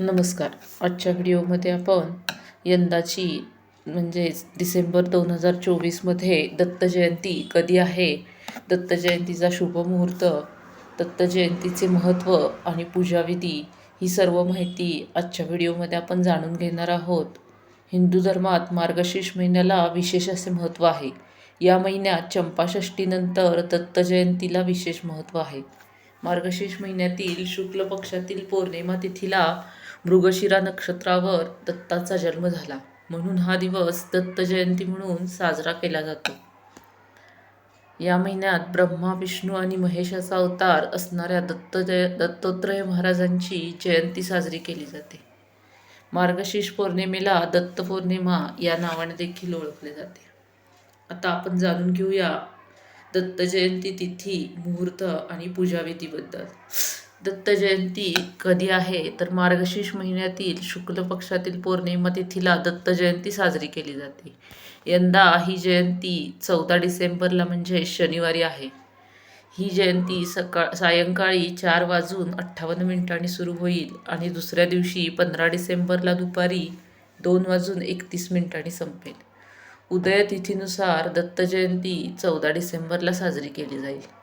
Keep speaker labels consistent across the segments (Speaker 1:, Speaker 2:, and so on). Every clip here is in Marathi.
Speaker 1: नमस्कार. आजच्या व्हिडिओमध्ये आपण यंदाची म्हणजेच डिसेंबर दोन हजार चोवीसमध्ये दत्त जयंती कधी आहे? दत्त जयंतीचा शुभमुहूर्त दत्तजयंतीचे महत्त्व आणि पूजाविधी ही सर्व माहिती आजच्या व्हिडिओमध्ये आपण जाणून घेणार आहोत. हिंदू धर्मात मार्गशीर्ष महिन्याला विशेष असे महत्त्व आहे. या महिन्यात चंपाषष्टीनंतर दत्तजयंतीला विशेष महत्त्व आहे. मार्गशीर्ष महिन्यातील शुक्ल पक्षातील पौर्णिमा तिथीला मृगशिरा नक्षत्रावर दत्ताचा जन्म झाला. म्हणून हा दिवस दत्त जयंती म्हणून साजरा केला जातो. या महिन्यात ब्रह्मा विष्णू आणि महेशाचा अवतार असणाऱ्या दत्त जय दत्तोत्रय महाराजांची जयंती साजरी केली जाते. मार्गशीर्ष पौर्णिमेला दत्त पौर्णिमा या नावाने देखील ओळखले जाते. आता आपण जाणून घेऊया दत्त जयंती तिथी मुहूर्त आणि पूजाविधीबद्दल दत्त जयंती कधी आहे? तर मार्गशीर्ष महिन्यातील शुक्ल पक्षातील पौर्णिमा तिथीला दत्त जयंती साजरी केली जाते. यंदा ही जयंती चौदा डिसेंबरला म्हणजे शनिवारी आहे. ही जयंती सकाळ सायंकाळी चार वाजून अठ्ठावन्न मिनिटांनी सुरू होईल आणि दुसऱ्या दिवशी पंधरा डिसेंबरला दुपारी दोन वाजून एकतीस मिनिटांनी संपेल. उदय तिथीनुसार दत्त जयंती चौदा डिसेंबरला साजरी केली जाईल.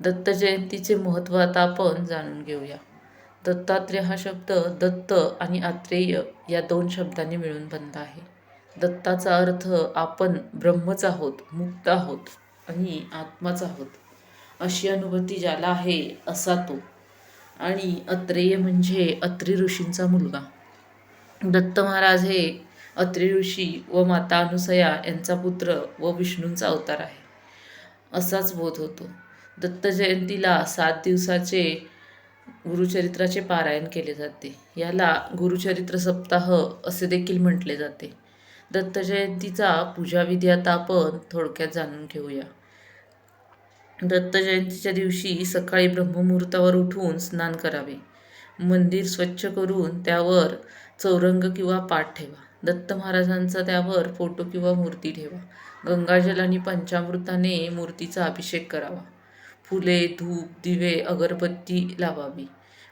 Speaker 1: दत्त जयंतीचे महत्त्व आता आपण जाणून घेऊया. दत्तात्रेय हा शब्द दत्त आणि आत्रेय या दोन शब्दांनी मिळून बनला आहे. दत्ताचा अर्थ आपण ब्रह्मच आहोत मुक्त आहोत आणि आत्माच आहोत. अशी अनुभूती ज्याला आहे असा तो. आणि अत्रेय म्हणजे अत्रि ऋषींचा मुलगा. दत्त महाराज हे अत्रि ऋषी व माता अनुसया यांचा पुत्र व विष्णूंचा अवतार आहे. असाच बोध होतो. दत्त जयंतीला सात दिवसाचे गुरुचरित्राचे पारायण केले जाते. याला गुरुचरित्र सप्ताह असे देखील म्हटले जाते. दत्त जयंतीचा पूजाविधी आता आपण थोडक्यात जाणून घेऊया. दत्त जयंतीच्या दिवशी सकाळी ब्रह्ममुहूर्तावर उठून स्नान करावे. मंदिर स्वच्छ करून त्यावर चौरंग किंवा पाठ ठेवा. दत्त महाराजांचा त्यावर फोटो किंवा मूर्ती ठेवा. गंगाजल आणि पंचामृताने मूर्तीचा अभिषेक करावा. फुले धूप दिवे अगरबत्ती लावावी.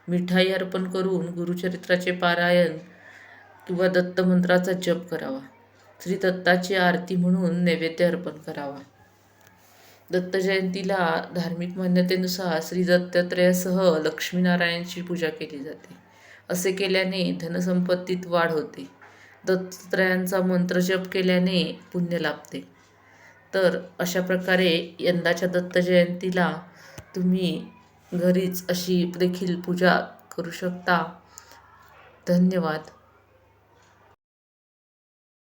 Speaker 1: मिठाई अर्पण करून गुरुचरित्राचे पारायण किंवा दत्तमंत्राचा जप करावा. श्री दत्ताची आरती म्हणून नैवेद्य अर्पण करावा. दत्त जयंतीला धार्मिक मान्यतेनुसार श्री दत्तात्रयासह लक्ष्मीनारायणची पूजा केली जाते. असे केल्याने धनसंपत्तीत वाढ होते. दत्तात्रयांचा मंत्र जप केल्याने पुण्य लाभते. तर अशा प्रकारे यंदाच्या दत्त जयंतीला तुम्ही घरीच अशी देखील पूजा करू शकता. धन्यवाद.